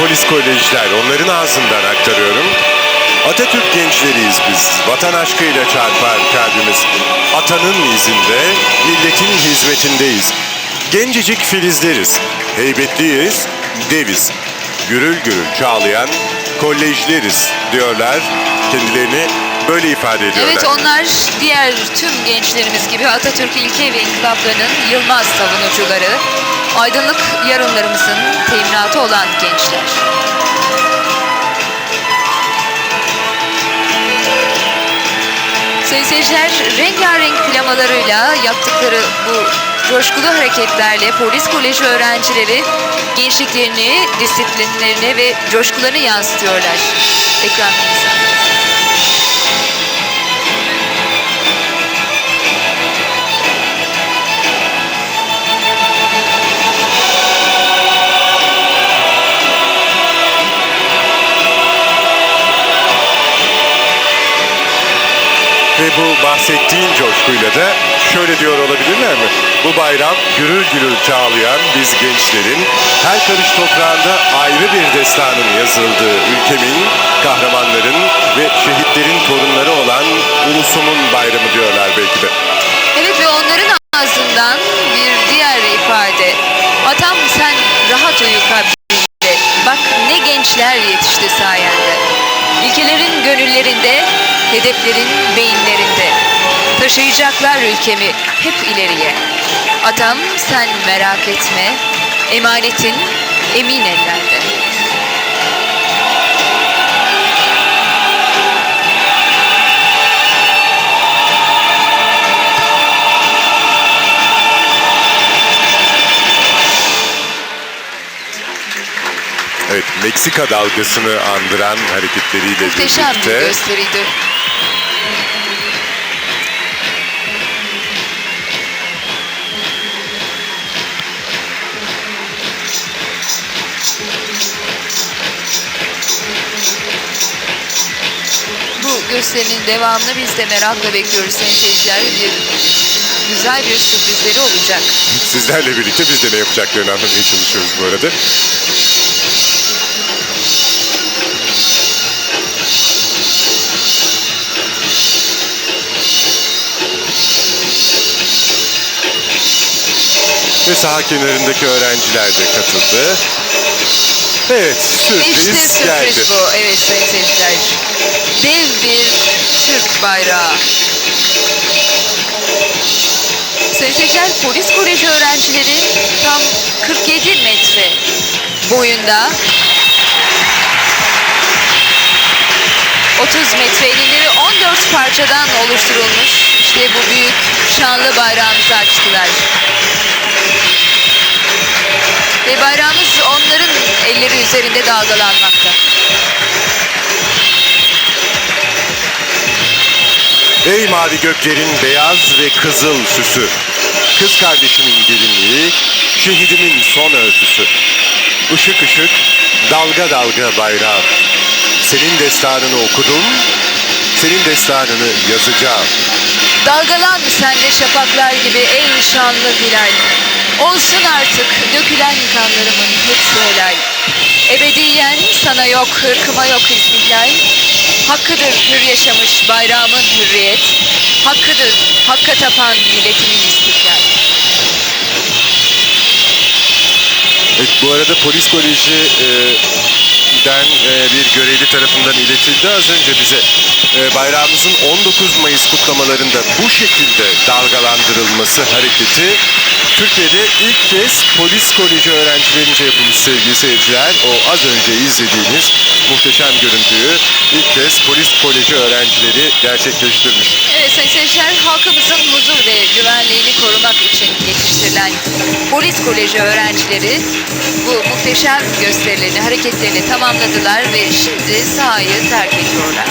polis kolejler onların ağzından aktarıyorum. Atatürk gençleriyiz biz. Vatan aşkıyla çarpar kalbimiz. Atanın izinde, milletin hizmetindeyiz. Gencecik filizleriz. Heybetliyiz, deviz. Gürül gürül çağlayan kolejleriz diyorlar. Kendilerini böyle ifade ediyorlar. Evet onlar diğer tüm gençlerimiz gibi Atatürk ilke ve inkılaplarının yılmaz savunucuları, aydınlık yarınlarımızın teminatı olan gençler. Sayın seyirciler, rengarenk plamalarıyla yaptıkları bu coşkulu hareketlerle polis koleji öğrencileri gençliklerini, disiplinlerini ve coşkularını yansıtıyorlar ekranlarımıza. Ve bu bahsettiğin coşkuyla da şöyle diyor olabilirler mi? Bu bayram gürül gürül çağlayan biz gençlerin her karış toprağında ayrı bir destanın yazıldığı ülkemin, kahramanların ve şehitlerin torunları olan ulusumun bayramı diyorlar belki de. Evet ve onların ağzından bir diğer ifade. Atam sen rahat uyu kabrinde. Bak ne gençler yetişti sayende. İlkelerin gönüllerinde, hedeflerin beyinlerinde. Taşıyacaklar ülkemi hep ileriye. Atam sen merak etme, emanetin emin ellerde. Evet, Meksika dalgasını andıran hareketleriyle Muhteşem bir birlikte gösteriydi. Gösterinin devamını biz de merakla bekliyoruz sayın seyirciler. Bir güzel bir sürprizleri olacak. sizlerle birlikte biz de ne yapacaklarını anlamaya çalışıyoruz bu arada. Ve saha kenarındaki öğrenciler de katıldı. Evet, sürpriz, İşte sürpriz geldi. bu. Evet sayın seyirciler. Dev bir Türk bayrağı. Seyirciler polis koleji öğrencileri tam 47 metre boyunda 30 metre enleri 14 parçadan oluşturulmuş işte bu büyük şanlı bayrağımızı açtılar. Ve bayrağımız onların elleri üzerinde dalgalanmakta. Ey mavi göklerin beyaz ve kızıl süsü. Kız kardeşimin gelinliği, şehidimin son ölçüsü. Işık ışık, dalga dalga bayrağım. Senin destanını okudum, senin destanını yazacağım. Dalgalan sende şafaklar gibi ey şanlı hilal. Olsun artık dökülen kanlarımın hepsi helal. Ebediyen sana yok, hırkıma yok izmihlal. Hakkıdır hür yaşamış bayrağımın hürriyet. Hakkıdır hakka tapan milletimin istiklal. Evet, bu arada polis koleji e, den e, bir görevli tarafından iletildi az önce bize. E, bayrağımızın 19 Mayıs kutlamalarında bu şekilde dalgalandırılması hareketi Türkiye'de ilk kez polis koleji öğrencilerince yapılmış sevgili seyirciler. O az önce izlediğiniz muhteşem görüntüyü ilk kez polis koleji öğrencileri gerçekleştirmiş. Evet sayın seyirciler halkımızın huzur ve güvenliğini korumak için yetiştirilen polis koleji öğrencileri bu muhteşem gösterilerini, hareketlerini tamamladılar ve şimdi sahayı terk ediyorlar.